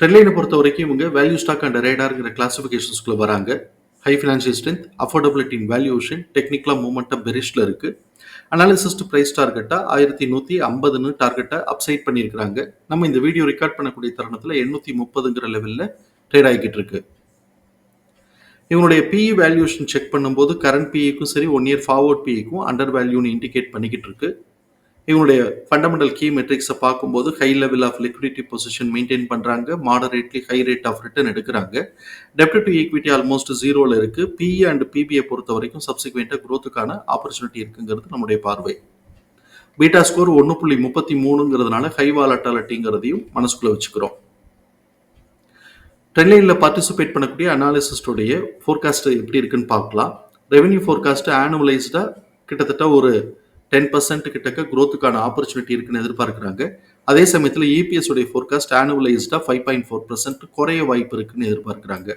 ட்ரெட்லைனை பொறுத்த வரைக்கும் இவங்க வேல்யூ ஸ்டாக் அண்ட் ரேடாருங்கிற கிளாசிஃபிகேஷன்ஸ்குள்ள வராங்க. High financial strength affordability in valuation டெக்னிக்கலாக மூமெண்டம் பெரிஸ்டில் இருக்குது அனாலிசிஸ்ட் ப்ரைஸ் டார்கெட்டாக ஆயிரத்தி நூற்றி ஐம்பதுன்னு டார்கெட்டை அப்சைட் பண்ணியிருக்கிறாங்க. நம்ம இந்த வீடியோ ரெக்கார்ட் பண்ணக்கூடிய தருணத்தில் எண்ணூற்றி முப்பதுங்கிற லெவலில் ட்ரேட் ஆகிக்கிட்டு இருக்கு. இவங்களுடைய பிஇ வேல்யூஷன் செக் பண்ணும்போது கரண்ட் பிஇக்கும் சரி ஒன் இயர் ஃபார்வர்ட் பிஇக்கும் அண்டர் வேல்யூன்னு இண்டிகேட் பண்ணிக்கிட்டு இருக்கு. இவங்களுடைய ஃபண்டமெண்டல் கீ மெட்ரிக்ஸை பார்க்கும்போது high level of liquidity position maintain பண்ணுறாங்க moderately high rate of return எடுக்கிறாங்க. டெப்ட் டு ஈக்விட்டி ஆல்மோஸ்ட் ஜீரோவில் இருக்குது பிஇ அண்ட் பிபிஐ பொறுத்த வரைக்கும் சப்சிக்வெண்ட்டாக க்ரோத்துக்கான ஆப்பர்ச்சுனிட்டி இருக்குங்கிறது நம்முடைய பார்வை. பீட்டா ஸ்கோர் ஒன்று புள்ளி முப்பத்தி மூணுங்கிறதுனால ஹை வாலட்டாலிட்டிங்கிறதையும் மனசுக்குள்ளே வச்சுக்கிறோம். ட்ரெண்ட்லைனில் பார்ட்டிசிபேட் பண்ணக்கூடிய அனாலிசிஸ்டோடைய ஃபோர்காஸ்ட் எப்படி இருக்குன்னு பார்க்கலாம். ரெவென்யூ ஃபோர்காஸ்ட் ஆனுவலைஸ்டாக கிட்டத்தட்ட ஒரு டென் பர்சன்ட் கிட்டக்க க்ரோத்துக்கான ஆப்பர்ச்சுனிட்டி இருக்குன்னு எதிர்பார்க்குறாங்க. அதே சமயத்தில் இபிஎஸ் உடைய ஃபோர்காஸ்ட் ஆனுவலைஸ்டாக ஃபைவ் பாயிண்ட் ஃபோர் பர்சன்ட் குறைய வாய்ப்பு இருக்குன்னு எதிர்பார்க்குறாங்க.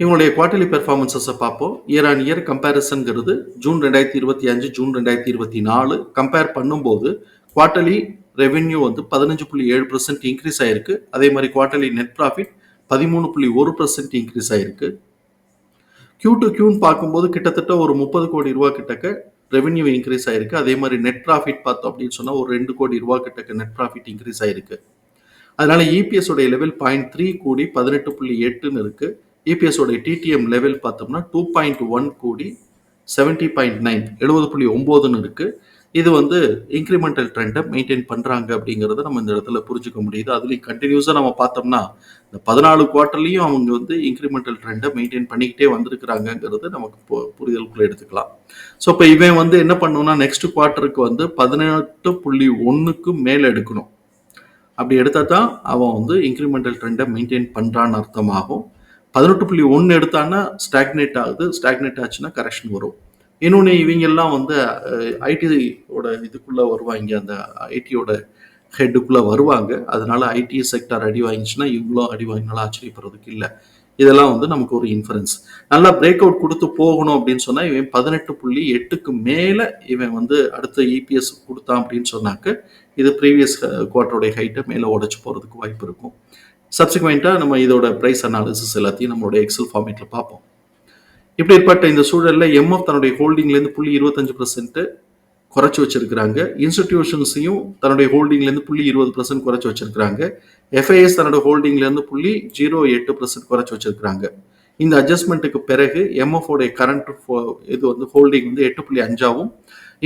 இவங்களுடைய குவார்டர்லி பெர்ஃபார்மன்ஸஸை பார்ப்போம். இயர் ஆன் இயர் கம்பேரிசன்கிறது ஜூன் ரெண்டாயிரத்தி இருபத்தி அஞ்சு ஜூன் ரெண்டாயிரத்தி இருபத்தி நாலு கம்பேர் பண்ணும்போது குவார்டர்லி ரெவென்யூ வந்து பதினஞ்சு புள்ளி ஏழு பர்சன்ட் இன்க்ரீஸ் ஆயிருக்கு. அதே மாதிரி குவார்டர்லி நெட் ப்ராஃபிட் பதிமூணு புள்ளி ஒரு பர்சன்ட் இன்க்ரீஸ் ஆயிருக்கு. கியூ டு கியூன்னு பார்க்கும்போது கிட்டத்தட்ட ஒரு முப்பது கோடி ரூபா கிட்டக்க ரெவென்யூ இன்க்ரீஸ் ஆயிருக்கு. அதே மாதிரி நெட் ப்ராஃபிட் பார்த்தோம் அப்படின்னு சொன்னால் ஒரு ரெண்டு கோடி ரூபா கிட்டக்க நெட் ப்ராஃபிட் இன்க்ரீஸ் ஆயிருக்கு. அதனால இபிஎஸ் உடைய லெவல் பாயிண்ட் த்ரீ கோடி பதினெட்டு புள்ளி எட்டுன்னு இருக்கு. இபிஎஸ் உடைய டிடிஎம் லெவல் பார்த்தோம்னா two point one crore seventy point nine எழுபது புள்ளி ஒம்போதுன்னு இருக்குது இது வந்து இன்க்ரிமெண்டல் ட்ரெண்டை மெயின்டைன் பண்ணுறாங்க அப்படிங்கிறத நம்ம இந்த இடத்துல புரிஞ்சுக்க முடியுது. அதுலேயும் கண்டினியூஸாக நம்ம பார்த்தோம்னா இந்த பதினாலு குவார்ட்டர்லையும் அவங்க வந்து இன்க்ரிமெண்டல் ட்ரெண்டை மெயின்டைன் பண்ணிக்கிட்டே வந்திருக்கிறாங்கங்கிறது நமக்கு இப்போ புரிதலுக்குள்ள எடுத்துக்கலாம். ஸோ இப்போ இவன் வந்து என்ன பண்ணணும்னா நெக்ஸ்ட் குவார்ட்டருக்கு வந்து பதினெட்டு புள்ளி ஒன்றுக்கு மேலே எடுக்கணும். அப்படி எடுத்தால் தான் அவன் வந்து இன்க்ரிமெண்டல் ட்ரெண்டை மெயின்டைன் பண்ணுறான்னு அர்த்தமாகும். பதினெட்டு புள்ளி ஒன்று எடுத்தான்னா ஸ்டாக்னேட் ஆகுது. ஸ்டாக்னேட் ஆச்சுன்னா கரெக்ஷன் வரும். இன்னொன்று இவங்கெல்லாம் வந்து ஐடியோட இதுக்குள்ளே வருவாங்க. அந்த ஐடியோட ஹெட்டுக்குள்ளே வருவாங்க. அதனால ஐடி செக்டர் அடி வாங்கிச்சுன்னா இவங்களும் அடி வாங்கினாலும் ஆச்சரியப்படுறதுக்கு இல்லை. இதெல்லாம் வந்து நமக்கு ஒரு இன்ஃபரன்ஸ் நல்லா பிரேக் அவுட் கொடுத்து போகணும் அப்படின்னு சொன்னால் இவன் பதினெட்டு புள்ளி எட்டுக்கு மேலே இவன் வந்து அடுத்த இபிஎஸ் கொடுத்தான் அப்படின்னு சொன்னாக்க இது ப்ரீவியஸ் குவார்ட்டருடைய ஹைட்டை மேலே உடச்சி போகிறதுக்கு வாய்ப்பு இருக்கும். சப்சிக்வெண்ட்டாக நம்ம இதோட ப்ரைஸ் அனாலிசிஸ் எல்லாத்தையும் நம்மளுடைய எக்ஸல் ஃபார்மேட்டில் பார்ப்போம். இப்படி ஏற்பட்ட இந்த சூழலில் எம்எஃப் தன்னுடைய ஹோல்டிங்லேருந்து புள்ளி இருபத்தஞ்சு பர்சன்ட்டு குறைச்சி வச்சிருக்கிறாங்க. இன்ஸ்டிடியூஷன்ஸையும் தன்னுடைய ஹோல்டிங்லேருந்து புள்ளி இருபது பர்சன்ட் குறைச்சி வச்சிருக்கிறாங்க. எஃப்ஐஎஸ் தன்னோட ஹோல்டிங்லேருந்து புள்ளி ஜீரோ எட்டு பர்சன்ட் குறைச்சி வச்சிருக்கிறாங்க. இந்த அட்ஜஸ்ட்மெண்ட்டுக்கு பிறகு எம்எஃப்ஓடைய கரண்ட் இது வந்து ஹோல்டிங் வந்து எட்டு புள்ளி அஞ்சாவும்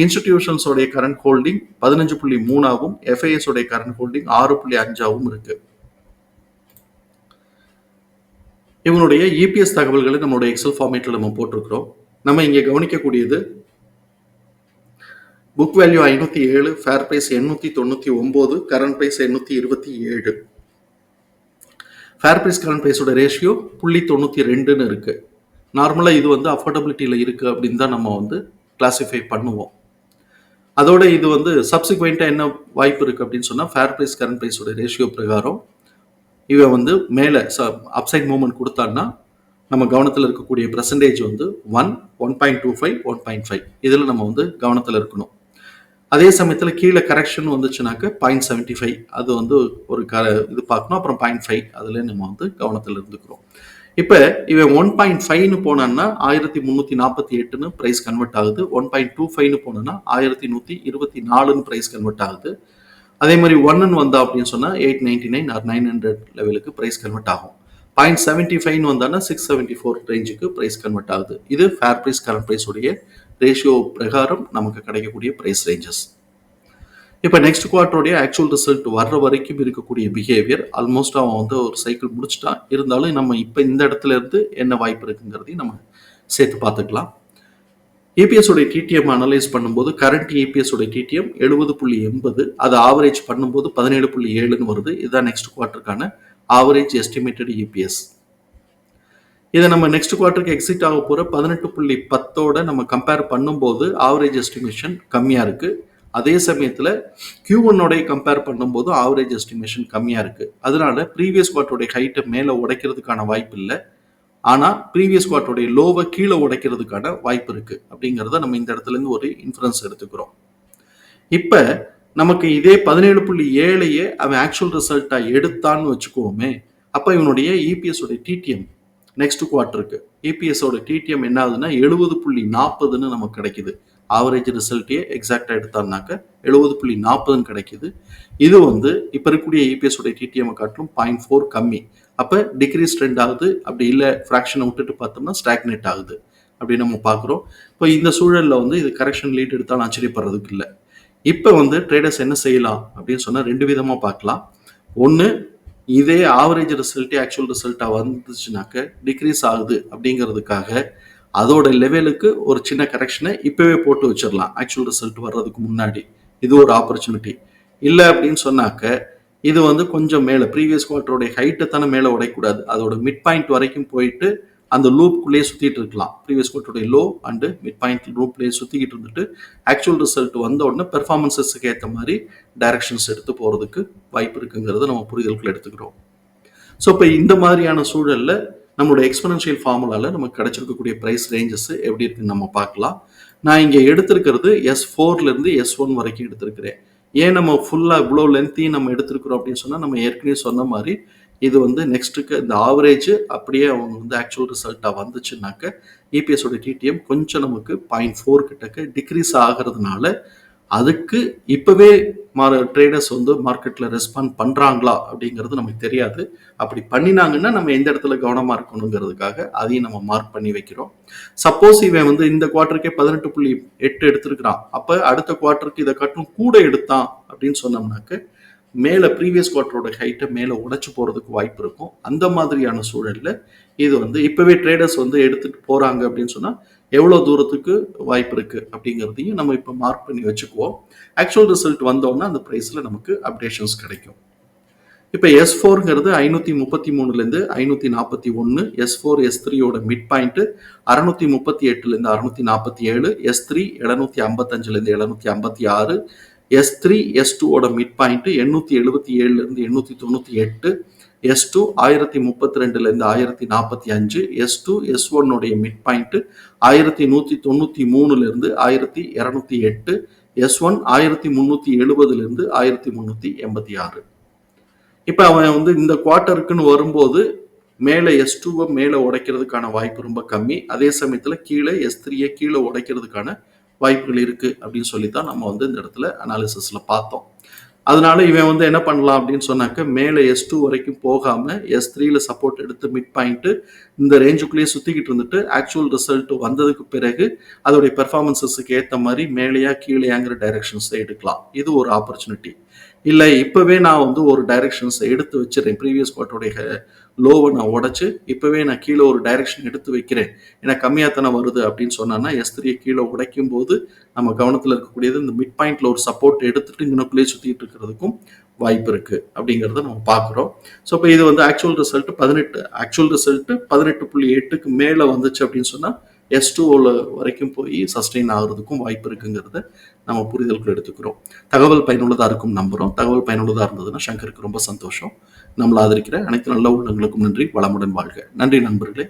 இன்ஸ்டிடியூஷன்ஸோடைய கரண்ட் ஹோல்டிங் பதினஞ்சு புள்ளி மூணாவும் எஃப்ஐஎஸ் உடைய கரண்ட் ஹோல்டிங் ஆறு புள்ளி அஞ்சாவும் இருக்குது இவனுடைய இபிஎஸ் தகவல்களை நம்மளுடைய எக்ஸல் ஃபார்மேட்டில் நம்ம போட்டிருக்கிறோம். நம்ம இங்கே கவனிக்கக்கூடியது புக் வேல்யூ ஐநூற்றி ஏழு ஃபேர் ப்ரைஸ் எண்ணூற்றி தொண்ணூற்றி ஒம்பது கரண்ட் ப்ரைஸ் எண்ணூற்றி இருபத்தி ஏழு. ஃபேர் ப்ரைஸ் கரண்ட் ப்ரைஸோட ரேஷியோ புள்ளி தொண்ணூற்றி ரெண்டுன்னு இருக்குது நார்மலாக இது வந்து அஃபோர்டபிலிட்டியில் இருக்குது அப்படின்னு தான் நம்ம வந்து கிளாஸிஃபை பண்ணுவோம். அதோட இது வந்து சப்சிக்வெண்ட்டாக என்ன வாய்ப்பு இருக்குது அப்படின்னு சொன்னால் ஃபேர் ப்ரைஸ் கரண்ட் ப்ரைஸோட ரேஷியோ பிரகாரம் இவன் வந்து மேலே ச அப்சைட் மூவ்மெண்ட் கொடுத்தான்னா நம்ம கவனத்தில் இருக்கக்கூடிய பர்சன்டேஜ் வந்து one one point two five one point five இதில் நம்ம வந்து கவனத்தில் இருக்கணும். அதே சமயத்தில் கீழே கரெக்ஷன் வந்துச்சுனாக்க பாயிண்ட் செவன்ட்டி ஃபைவ் அது வந்து ஒரு க இது பார்க்கணும். அப்புறம் பாயிண்ட் ஃபைவ் அதில் நம்ம வந்து கவனத்தில் இருந்துக்கிறோம். இப்போ இவன் ஒன் பாயிண்ட் ஃபைவ்னு போனான்னா ஆயிரத்தி முந்நூற்றி நாற்பத்தி எட்டுன்னு ப்ரைஸ் கன்வெர்ட் ஆகுது. ஒன் பாயிண்ட் டூ ஃபைவ்னு போனோன்னா ஆயிரத்தி நூற்றி இருபத்தி நாலுன்னு ப்ரைஸ் கன்வெர்ட் ஆகுது. அதே மாதிரி ஒன்னு வந்தா அப்படின்னு சொன்னால் eight ninety nine or nine hundred லெவலுக்கு ப்ரைஸ் கன்வெர்ட் ஆகும். பாயிண்ட் செவன்ட்டி ஃபைவ்னு வந்தானா சிக்ஸ் செவன்ட்டி ஃபோர் ரேஞ்சுக்கு ப்ரைஸ் கன்வெர்ட் ஆகுது. இது ஃபேர் ப்ரைஸ் கரண்ட் ப்ரைஸ் உடைய ரேஷியோ பிரகாரம் நமக்கு கிடைக்கக்கூடிய ப்ரைஸ் ரேஞ்சஸ் இப்போ நெக்ஸ்ட் குவார்டருடைய ஆக்சுவல் ரிசல்ட் வர்ற வரைக்கும் இருக்கக்கூடிய பிஹேவியர் ஆல்மோஸ்ட் அவன் வந்து ஒரு சைக்கிள் முடிச்சிட்டான். இருந்தாலும் நம்ம இப்போ இந்த இடத்துல இருந்து என்ன வாய்ப்பு இருக்குங்கிறதையும் நம்ம சேர்த்து பார்த்துக்கலாம். EPS உடைய டிடிஎம் அனலைஸ் பண்ணும்போது கரண்ட் EPS உடைய டிடிஎம் எழுபது புள்ளி எண்பது அது ஆவரேஜ் பண்ணும்போது பதினேழு புள்ளி ஏழுன்னு வருது. இதுதான் நெக்ஸ்ட் குவார்ட்டருக்கான ஆவரேஜ் எஸ்டிமேட்டட் இபிஎஸ் இதை நம்ம நெக்ஸ்ட் குவார்ட்டருக்கு எக்ஸிட் ஆக போகிற பதினெட்டு புள்ளி பத்தோட நம்ம கம்பேர் பண்ணும்போது ஆவரேஜ் எஸ்டிமேஷன் கம்மியாக இருக்குது அதே சமயத்தில் கியூ ஒன்னோடைய கம்பேர் பண்ணும்போது ஆவரேஜ் எஸ்டிமேஷன் கம்மியாக இருக்குது அதனால ப்ரீவியஸ் குவார்ட்டருடைய ஹைட்டை மேலே உடைக்கிறதுக்கான வாய்ப்பு இல்லை ஆனால் ப்ரீவியஸ் குவார்ட்டருடைய லோவை கீழே உடைக்கிறதுக்கான வாய்ப்பு இருக்குது அப்படிங்கிறத நம்ம இந்த இடத்துல இருந்து ஒரு இன்ஃபரன்ஸ் எடுத்துக்கிறோம். இப்போ நமக்கு இதே பதினேழு புள்ளி ஏழையே அவன் ஆக்சுவல் ரிசல்ட்டாக எடுத்தான்னு வச்சுக்கோமே அப்போ இவனுடைய இபிஎஸோட டிடிஎம் நெக்ஸ்ட் குவார்ட்டருக்கு இபிஎஸோட டிடிஎம் என்ன ஆகுதுன்னா எழுபது புள்ளி நாற்பதுன்னு நமக்கு கிடைக்குது. ஆவரேஜ் ரிசல்ட்டே எக்ஸாக்டாக எடுத்தாருனாக்க எழுபது புள்ளி நாற்பதுன்னு கிடைக்குது. இது வந்து இப்போ இருக்கக்கூடிய இபிஎஸ் உடைய டிடிஎம் காட்டிலும் பாயிண்ட் ஃபோர் கம்மி. அப்போ டிக்ரீஸ் ட்ரெண்ட் ஆகுது. அப்படி இல்லை ஃப்ராக்ஷனை விட்டுட்டு பார்த்தோம்னா ஸ்டாக்னேட் ஆகுது. அப்படின்னு நம்ம பார்க்குறோம். இப்போ இந்த சூழலில் வந்து இது கரெக்ஷன் லீட் எடுத்தாலும் ஆச்சரியப்படுறதுக்கு இல்லை. இப்போ வந்து ட்ரேடர்ஸ் என்ன செய்யலாம் அப்படின்னு சொன்னால் ரெண்டு விதமாக பார்க்கலாம். ஒன்று இதே ஆவரேஜ் ரிசல்ட்டே ஆக்சுவல் ரிசல்ட்டாக வந்துச்சுனாக்க டிக்ரீஸ் ஆகுது அப்படிங்கிறதுக்காக அதோட லெவலுக்கு ஒரு சின்ன கரெக்ஷனை இப்போவே போட்டு வச்சிடலாம். ஆக்சுவல் ரிசல்ட் வர்றதுக்கு முன்னாடி. இது ஒரு ஆப்பர்ச்சுனிட்டி இல்லை அப்படின்னு சொன்னாக்க இது வந்து கொஞ்சம் மேலே ப்ரீவியஸ் குவார்ட்டருடைய ஹைட்டை தானே மேலே உடையக்கூடாது. அதோட மிட் பாயிண்ட் வரைக்கும் போயிட்டு அந்த லூப்குள்ளேயே சுற்றிட்டு இருக்கலாம். ப்ரீவியஸ் குவார்ட்டருடைய லோ அண்டு மிட் பாயிண்ட் லூப்லேயே சுற்றிக்கிட்டு இருந்துட்டு ஆக்சுவல் ரிசல்ட் வந்த உடனே பெர்ஃபார்மன்ஸஸுக்கு ஏற்ற மாதிரி டைரக்ஷன்ஸ் எடுத்து போகிறதுக்கு வாய்ப்பு இருக்குங்கிறத நம்ம புரிதலுக்குள்ள எடுத்துக்கிறோம். ஸோ இப்போ இந்த மாதிரியான சூழலில் நம்மளோட எக்ஸ்பனன்ஷியல் ஃபார்முலாவில் நமக்கு கிடைச்சிருக்கக்கூடிய ப்ரைஸ் ரேஞ்சஸ் எப்படி இருக்குன்னு நம்ம பார்க்கலாம். நான் இங்கே எடுத்திருக்கிறது எஸ் ஃபோர்லேருந்து எஸ் ஒன் வரைக்கும் எடுத்திருக்கிறேன். ஏன் நம்ம ஃபுல்லாக இவ்வளோ லென்த்தையும் நம்ம எடுத்திருக்கிறோம் அப்படின்னு சொன்னால் நம்ம ஏற்கனவே சொன்ன மாதிரி இது வந்து நெக்ஸ்ட்டுக்கு இந்த ஆவரேஜ் அப்படியே அவங்க வந்து ஆக்சுவல் ரிசல்ட்டாக வந்துச்சுனாக்க இபிஎஸோட டிடிஎம் கொஞ்சம் நமக்கு பாயிண்ட் ஃபோர் கிட்டக்கு டிக்ரீஸ் ஆகிறதுனால அதுக்கு இப்போவே மாற ட்ரேடர்ஸ் வந்து மார்க்கெட்டில் ரெஸ்பாண்ட் பண்ணுறாங்களா அப்படிங்கிறது நமக்கு தெரியாது. அப்படி பண்ணினாங்கன்னா நம்ம எந்த இடத்துல கவனமாக இருக்கணுங்கிறதுக்காக அதையும் நம்ம மார்க் பண்ணி வைக்கிறோம். சப்போஸ் இவன் வந்து இந்த குவார்ட்டருக்கே பதினெட்டு புள்ளி எட்டு எடுத்திருக்கிறான். அப்போ அடுத்த குவார்ட்டருக்கு இதை கட்டும் கூட எடுத்தான் அப்படின்னு சொன்னோம்னாக்க மேலே ப்ரீவியஸ் குவார்ட்டரோட ஹைட்டை மேலே உடைச்சு போகிறதுக்கு வாய்ப்பு இருக்கும். அந்த மாதிரியான சூழலில் இது வந்து இப்போவே ட்ரேடர்ஸ் வந்து எடுத்துகிட்டு போகிறாங்க அப்படின்னு சொன்னால் எவ்வளோ தூரத்துக்கு வாய்ப்பு இருக்குது அப்படிங்கிறதையும் நம்ம இப்போ மார்க் பண்ணி வச்சுக்குவோம். ஆக்சுவல் ரிசல்ட் வந்தோன்னா அந்த ப்ரைஸில் நமக்கு அப்டேஷன்ஸ் கிடைக்கும். இப்போ எஸ் ஃபோருங்கிறது ஐநூற்றி முப்பத்தி மூணுலேருந்து ஐநூற்றி நாற்பத்தி ஒன்று எஸ் ஃபோர் எஸ் த்ரீயோட மிட் பாயிண்ட்டு அறநூற்றி முப்பத்தி எட்டுலேருந்து அறநூற்றி நாற்பத்தி ஏழு எஸ் த்ரீ எழுநூற்றி ஐம்பத்தஞ்சுலேருந்து எழுநூற்றி ஐம்பத்தி ஆறு எஸ் த்ரீ எஸ் டூவோட மிட் பாயிண்ட்டு எண்ணூற்றி எழுபத்தி ஏழுலேருந்து எண்ணூற்றி தொண்ணூற்றி எட்டு எஸ் டூ ஆயிரத்தி முப்பத்தி ரெண்டுலேருந்து ஆயிரத்தி நாற்பத்தி அஞ்சு எஸ் டூ எஸ் ஒன்னுடைய மிட் பாயிண்ட்டு ஆயிரத்தி நூற்றி தொண்ணூற்றி மூணுலேருந்து ஆயிரத்தி இரநூத்தி எட்டு எஸ் ஒன் ஆயிரத்தி முந்நூற்றி எழுபதுலேருந்து ஆயிரத்தி முந்நூற்றி எண்பத்தி ஆறு. இப்போ அவன் வந்து இந்த குவார்ட்டருக்குன்னு வரும்போது மேலே எஸ் டூவை மேலே உடைக்கிறதுக்கான வாய்ப்பு ரொம்ப கம்மி. அதே சமயத்தில் கீழே எஸ் த்ரீயை கீழே உடைக்கிறதுக்கான வாய்ப்புகள் இருக்குது அப்படின்னு சொல்லி தான் நம்ம வந்து இந்த இடத்துல அனாலிசிஸில் பார்த்தோம். அதனால இவன் வந்து என்ன பண்ணலாம் அப்படின்னு சொன்னாக்க மேலே எஸ் டூ வரைக்கும் போகாமல் எஸ் த்ரீல சப்போர்ட் எடுத்து மிட் பாயிண்ட்டு இந்த ரேஞ்சுக்குள்ளேயே சுற்றிக்கிட்டு இருந்துட்டு ஆக்சுவல் ரிசல்ட் வந்ததுக்கு பிறகு அதோடைய பெர்ஃபார்மன்ஸஸுக்கு ஏற்ற மாதிரி மேலேயா கீழேயாங்கிற டைரக்ஷன்ஸை எடுக்கலாம். இது ஒரு ஆப்பர்ச்சுனிட்டி இல்லை இப்போவே நான் வந்து ஒரு டைரக்ஷன்ஸை எடுத்து வச்சிடறேன். ப்ரீவியஸ் குவார்ட்டருடைய லோவை நான் உடச்சி இப்போவே நான் கீழே ஒரு டைரக்ஷன் எடுத்து வைக்கிறேன். ஏன்னா கம்மியாக தானே வருது அப்படின்னு சொன்னான்னா எஸ் கீழே உடைக்கும் போது நம்ம கவனத்தில் இருக்கக்கூடியது இந்த மிட் பாயிண்டில் ஒரு சப்போர்ட் எடுத்துட்டு இங்கனக்குள்ளேயே சுற்றிட்டு இருக்கிறதுக்கும் வாய்ப்பு இருக்குது அப்படிங்கிறத நம்ம பார்க்குறோம். ஸோ இப்போ இது வந்து ஆக்சுவல் ரிசல்ட் பதினெட்டு. ஆக்சுவல் ரிசல்ட் பதினெட்டு புள்ளி எட்டுக்கு மேலே வந்துச்சு அப்படின்னு சொன்னால் எஸ் டூவில் வரைக்கும் போய் சஸ்டெயின் ஆகிறதுக்கும் வாய்ப்பு இருக்குங்கிறத நம்ம புரிதலுக்குள் எடுத்துக்கிறோம். தகவல் பயனுள்ளதாக இருக்கும் நம்புகிறோம் தகவல் பயனுள்ளதாக இருந்ததுன்னா சங்கருக்கு ரொம்ப சந்தோஷம். நம்மளை ஆதரிக்கிற அனைத்து நல்ல உள்ளங்களுக்கும் நன்றி. வளமுடன் வாழ்க. நன்றி நண்பர்களே.